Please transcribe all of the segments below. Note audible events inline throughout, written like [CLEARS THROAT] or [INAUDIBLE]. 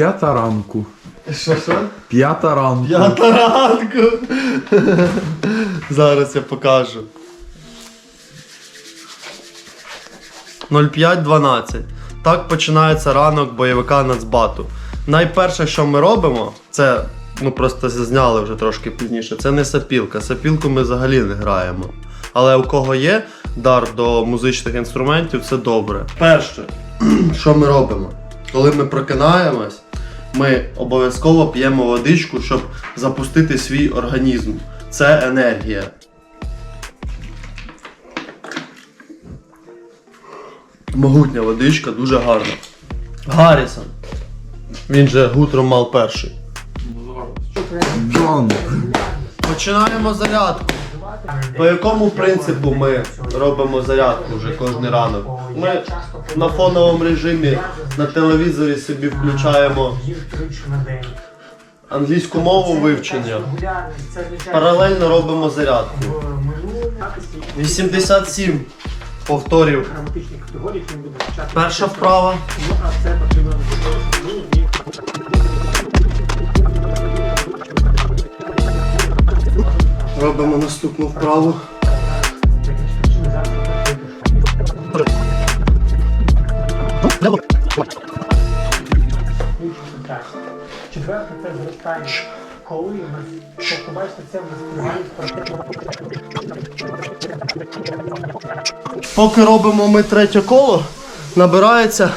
П'ята ранку. Що що? П'ята ранку. П'ята ранку. [LAUGHS] Зараз я покажу. 05.12. Так починається ранок бойовика Нацбату. Найперше, що ми робимо, це ну просто зняли вже трошки пізніше. Це не сапілка. Сапілку ми взагалі не граємо. Але у кого є дар до музичних інструментів, це добре. Перше, [CLEARS THROAT] що ми робимо? Коли ми прокинаємось, ми обов'язково п'ємо водичку, щоб запустити свій організм. Це енергія. Могутня водичка, дуже гарна. Гаррісон. Він же Гутром мал перший. Джон. Починаємо зарядку. По якому принципу ми робимо зарядку вже кожен ранок? Ми на фоновому режимі на телевізорі собі включаємо англійську мову вивчення. Паралельно робимо зарядку. 87 повторів. Перша вправа. Робимо наступну вправу. Четверте це зростання. Коли ми тобто, бачите, це в Поки робимо ми третє коло, набирається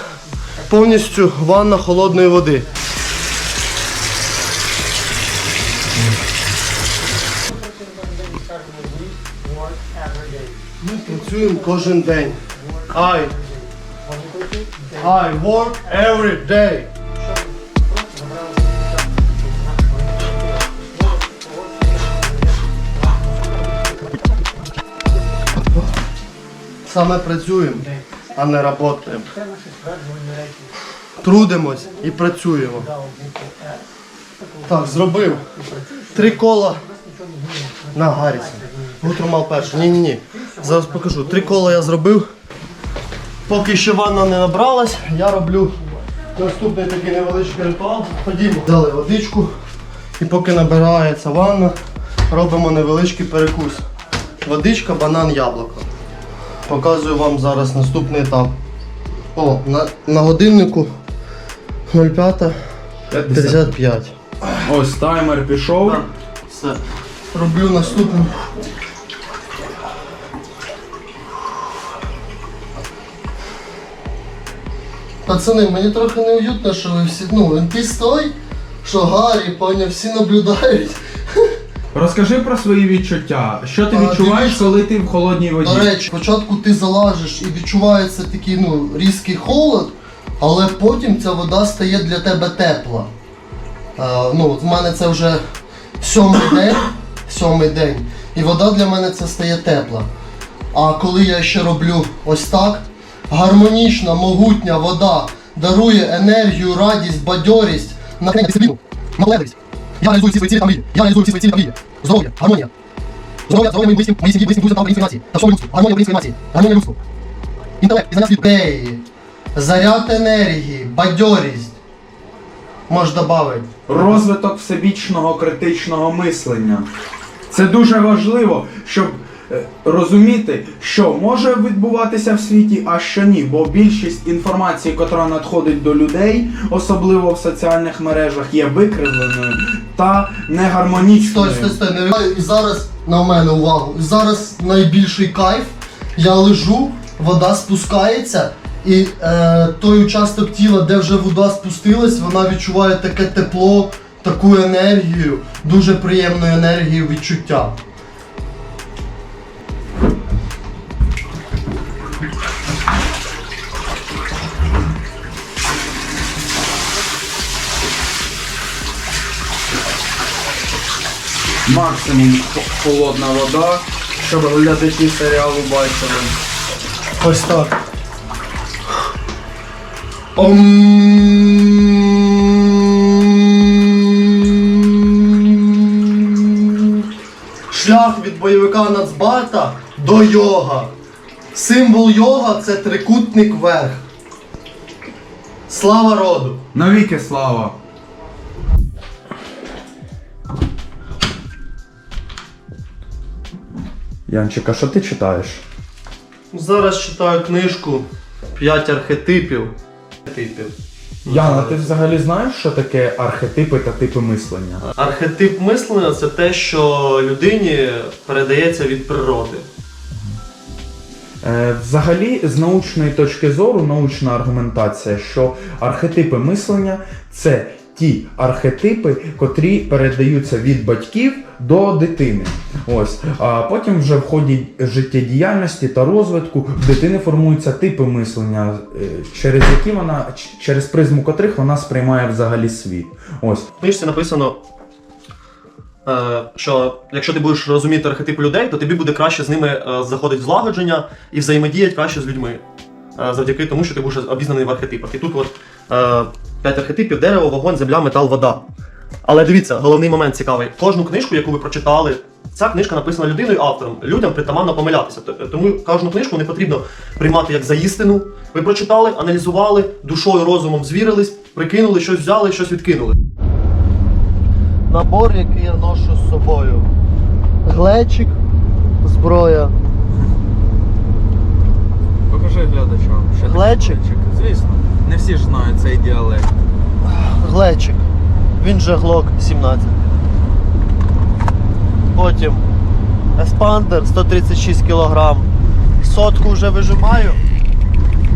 повністю ванна холодної води. Працюємо кожен день. I, I work every day. Саме працюємо, а не працюємо. Трудимось і працюємо. Так, зробив. Три кола на Гаррісон. Гутро мав перше. Ні, ні, ні. Зараз покажу. Три кола я зробив. Поки ще ванна не набралась, я роблю наступний такий невеличкий ритуал. Ходімо. Взяли водичку. І поки набирається ванна, робимо невеличкий перекус. Водичка, банан, яблуко. Показую вам зараз наступний етап. О, на, на годиннику 05.55. Ось таймер пішов. Все. Роблю наступну. Пацани, мені трохи неуютно, що ви всі. Ну, ти стой, що Гаррі, поняв, всі наблюдають. Розкажи про свої відчуття. Що ти А, відчуваєш, дивіться. коли ти в холодній воді? До речі, спочатку ти залажиш і відчувається такий ну, різкий холод, але потім ця вода стає для тебе тепла. А, ну, от в мене це вже сьомий день, сьомий день, і вода для мене це стає тепла. А коли я ще роблю ось так, гармонічна, могутня вода дарує енергію, радість, бадьорість, натхнення дисципліну, наполегливість. Я реалізую всі свої цілі та мрії. Я реалізую всі свої цілі та мрії. Здоров'я, гармонія. Здоров'я, здоров'я моїм близьким, моїй сім'ї, близьким друзям та українській нації. Та всьому людству. Гармонія української нації. Гармонія людству. Інтелект, пізнання світу. Ей, заряд енергії, бадьорість. Можеш додати. Розвиток всебічного критичного мислення. Це дуже важливо, щоб розуміти, що може відбуватися в світі, а що ні. Бо більшість інформації, яка надходить до людей, особливо в соціальних мережах, є викривленою та негармонічною. Стой, стой, стой, не. І зараз на мене увагу. Зараз найбільший кайф. Я лежу, вода спускається, і е, той участок тіла, де вже вода спустилась, вона відчуває таке тепло, таку енергію, дуже приємну енергію відчуття. Максимум холодна вода, щоб глядачі серіалу бачили. Ось так. Ом. Шлях від бойовика Нацбата до йога. Символ йога це трикутник вверх. Слава роду! Навіки слава! Янчик, а що ти читаєш? Зараз читаю книжку П'ять архетипів. Архетипів. Яна, ти взагалі знаєш, що таке архетипи та типи мислення? Архетип мислення це те, що людині передається від природи. Е, Взагалі, з научної точки зору, научна аргументація, що архетипи мислення це ті архетипи, котрі передаються від батьків до дитини. Ось. А потім вже в ході життєдіяльності та розвитку в дитини формуються типи мислення, е, через які вона, через призму котрих вона сприймає взагалі світ. Ось. В книжці написано, е, що якщо ти будеш розуміти архетипи людей, то тобі буде краще з ними е, заходити в злагодження і взаємодіяти краще з людьми. Завдяки тому, що ти будеш обізнаний в архетипах. І тут от п'ять архетипів: дерево, вогонь, земля, метал, вода. Але дивіться, головний момент цікавий. Кожну книжку, яку ви прочитали, ця книжка написана людиною автором. Людям притаманно помилятися. Тому кожну книжку не потрібно приймати як за істину. Ви прочитали, аналізували, душою, розумом звірились, прикинули, щось взяли, щось відкинули. Набор, який я ношу з собою. Глечик, зброя. Покажи глядачам. таке Глечик? Звісно, не всі ж знають цей діалект. Глечик. Він же Глок 17. Потім еспандер 136 кг. Сотку вже вижимаю.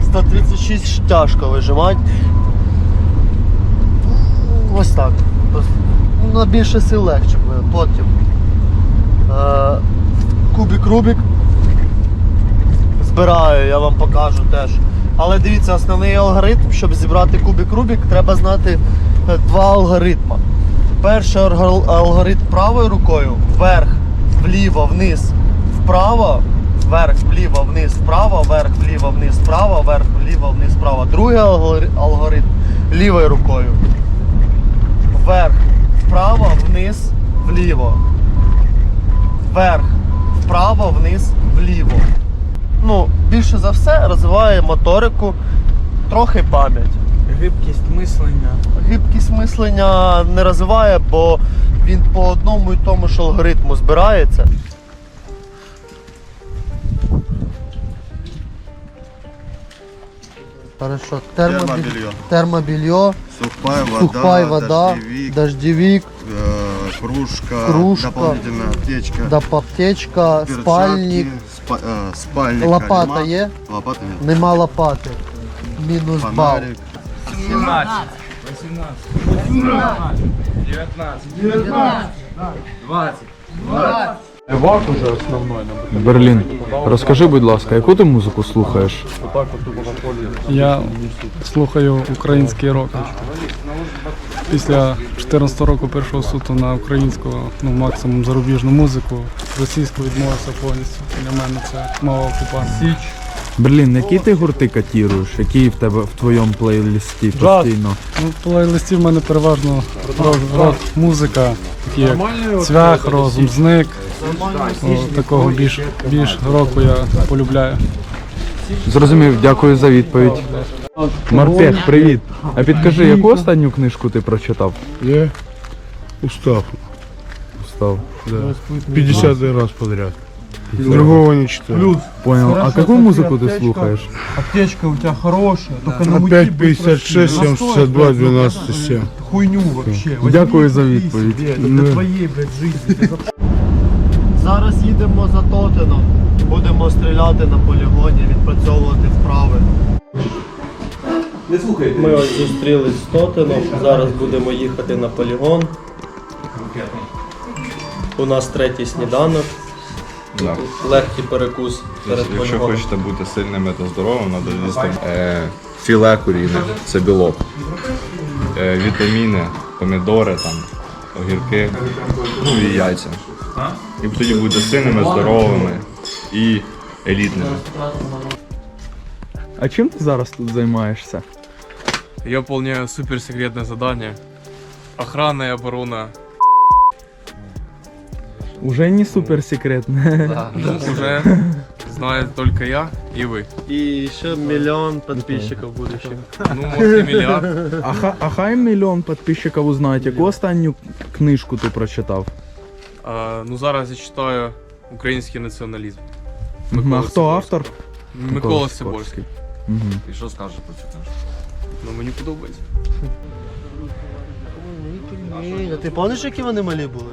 136 тяжко вижимати. Ось так. На більше сил легше буде. Потім. Е, кубик Рубік. Збираю, я вам покажу теж. Але дивіться, основний алгоритм, щоб зібрати кубик Рубік, треба знати е, два алгоритми. Перший алгоритм правою рукою вверх, вліво, вниз, вправо, вверх, вліво, вниз, вправо, вверх, вліво, вниз, вправо, вверх, вліво, вниз, вправо. Другий алгоритм лівою рукою. Вверх, вправо, вниз, вліво. Вверх, вправо, вниз, вліво. Ну, більше за все розвиває моторику, трохи пам'ять. Гибкість мислення. Гибкість мислення не розвиває, бо він по одному і тому ж алгоритму збирається. Хорошо, Термобелье. термобелье, Сухпай, вода, сухпай вода, дождевик, дождевик, э, кружка, Кружка. дополнительная аптечка, аптечка, перчатки, спальник, спа- э, лопата калимат. є, Лопаты нет. нема лопати. Мінус бал. Фонарик. 20. уже основной. Берлін, розкажи, будь ласка, яку ти музику слухаєш? Я слухаю український рок. Після 14 року першого суто на українську, ну максимум зарубіжну музику. Російську відмовився повністю. Для мене це мова окупації. Берлін, які ти гурти катіруєш? Які в тебе в твоєму плейлисті постійно? Ну, в плейлисті в мене переважно рок, рок музика, такі як цвях, розум, зник. О, такого більш, більш року я полюбляю. Зрозумів, дякую за відповідь. Марпех, привіт. А підкажи, яку останню книжку ти прочитав? Я устав. Устав. Да. 50 раз подряд. Другого не читаю. Понял. А яку музику ти слухаєш? Аптечка у тебя хорошая, только на Опять 56, 762, 12, 7. хуйню вообще. Дякую за відповідь. Это для твоей, блядь, жизни. Зараз їдемо за Тотеном. Будемо стріляти на полігоні, відпрацьовувати вправи. Ми ось зустрілись з Тотеном. Зараз будемо їхати на полігон. У нас третій сніданок. Да. Легкий перекус перед Якщо полігоном. хочете бути сильними та здоровими, треба їсти е, філе куріне, це білок. Е, вітаміни, помідори, там, огірки, ну і яйця. І тоді будете сильними, здоровими і елітними. А чим ти зараз тут займаєшся? Я выполняю суперсекретное задание. Охрана и оборона. Уже не супер секретне. [LAUGHS] Ну, уже знает только я и вы. И еще миллион подписчиков будущих. Ну, может, и миллиард. А, ха- а хай мільйон підписчиків узнають, яку останню книжку ти прочитав? А, ну, зараз я читаю український націоналізм. Мгм, А Микола хто Сиборський. автор? Микола Сиборський. Мгм. І що скажеш про цю книжку? Ну, мені подобається. Ні, ти пам'ятаєш, які вони малі були?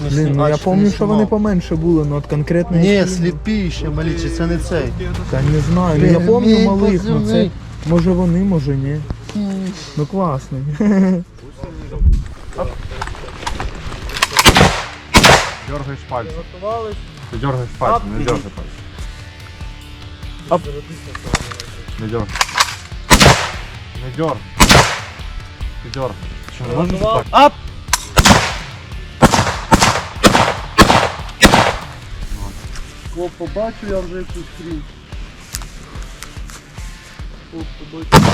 Ну, Блін, сні- ну я не пам'ятаю, що вони знімав? поменше були, ну от конкретно. Ні, які- сліпі ще малі, чи це не цей? Та не знаю, ну я Блін, пам'ятаю малих, ну це. Може вони, може ні. Ну класний. Дергаєш пальцем. Ти дергаєш пальцем, не дергай пальцем. Оп. Не дергай. Не дергай. Ти дергай. Не можеш так? Ап! О, побачу я вже якусь хрінь. О, побачу.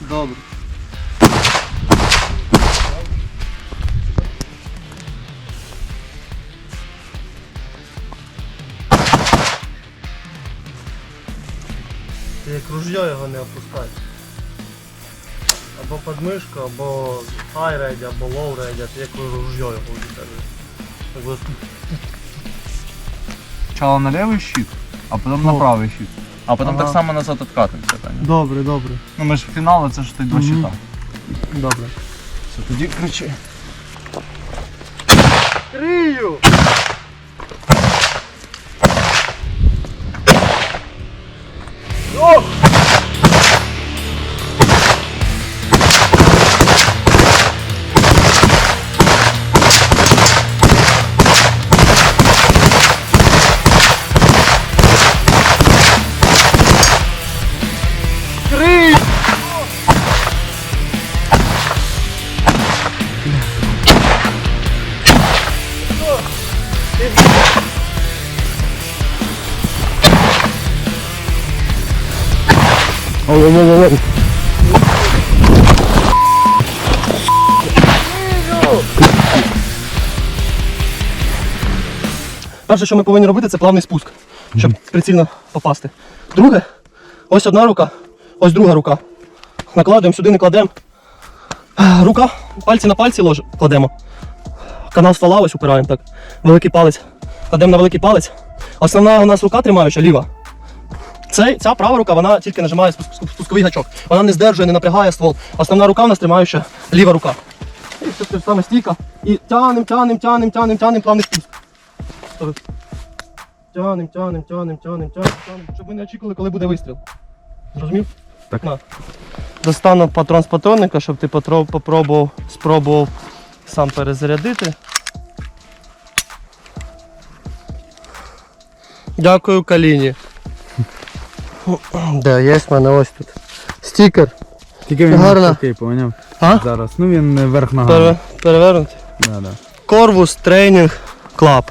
Добре. Ружьо його не опускай. Або подмишку, або high ready, або low ready, ти як ружьо його. Так ось на левый щит, а потом на правый щит. А потом Ага. так само назад откатимося, Таня. Добре, добре. Ну ми ж в фінал, це ж ти два Мгм. щита. Добре. Все, тоді кричи. Крию! Перше, що ми повинні робити, це плавний спуск, щоб прицільно попасти. Друге, ось одна рука, ось друга рука. Накладуємо сюди, не кладемо. Рука, пальці на пальці лож... кладемо. Канал ствола ось упираємо так. Великий палець. Кладемо на великий палець. Основна у нас рука тримаюча, ліва. Цей, ця права рука, вона тільки нажимає спуск- спуск- спусковий гачок. Вона не здержує, не напрягає ствол. Основна рука у нас тримаюча ліва рука. І все те ж саме стійка. І тянем, тянем, тянем, тянем, тянем, плавний спуск. Тянем, тянем, тянем, тянем, тянем, тянем, щоб ви не очікували, коли буде вистріл. Зрозумів? Так. На. Достану патрон з патронника, щоб ти патро- попробував, спробував сам перезарядити. Дякую Каліні. Де, є в мене ось тут. Стікер. Тільки він Гарно. такий, поняв? А? Зараз. Ну він не верх ногами. Пере, перевернути. Да, да. Корвус Тренінг Клаб.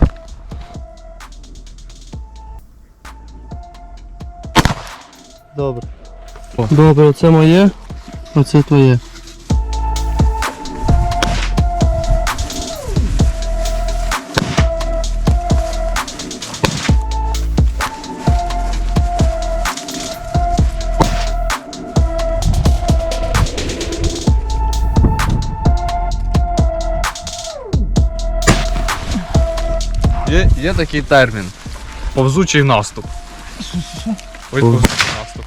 Добре. Добре, це моє, оце твоє. Є, є такий термін. Повзучий наступ. [LAUGHS] Ось повзучий наступ.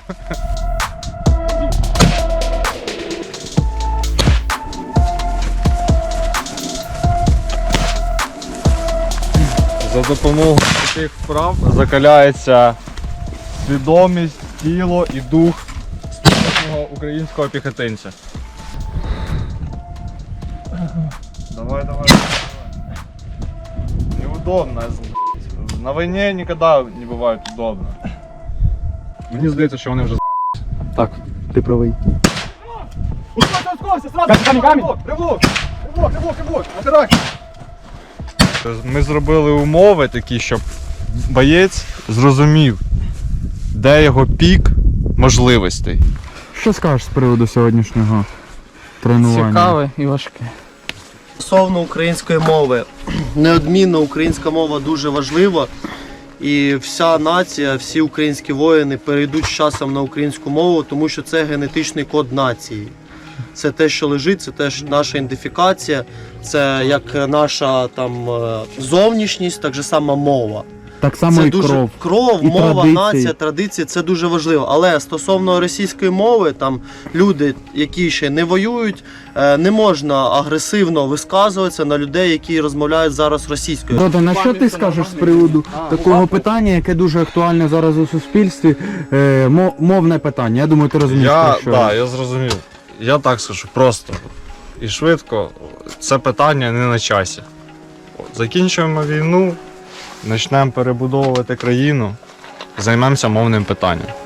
За допомогою таких вправ закаляється свідомість, тіло і дух справжнього українського піхотинця. Давай, давай, давай. Неудобно. На війні ніколи не буває удобно. Мені здається, що вони вже Так, ти правий. Ми зробили умови такі, щоб боєць зрозумів, де його пік можливостей. що скажеш з приводу сьогоднішнього тренування? Цікаве і важке. Стосовно української мови, неодмінно українська мова дуже важлива. І вся нація, всі українські воїни перейдуть з часом на українську мову, тому що це генетичний код нації. Це те, що лежить, це теж наша ідентифікація, це як наша там е, зовнішність, так же сама мова. Так само це і дуже кров. кров, і мова, традиції. нація, традиції це дуже важливо. Але стосовно російської мови, там люди, які ще не воюють, е, не можна агресивно висказуватися на людей, які розмовляють зараз російською. Дода, на що ти скажеш з приводу такого питання, яке дуже актуальне зараз у суспільстві? Е, мовне питання. Я думаю, ти розумієш. Я, про що. да, я зрозумів. Я так скажу, просто і швидко. Це питання не на часі. Закінчуємо війну, почнемо перебудовувати країну, займемося мовним питанням.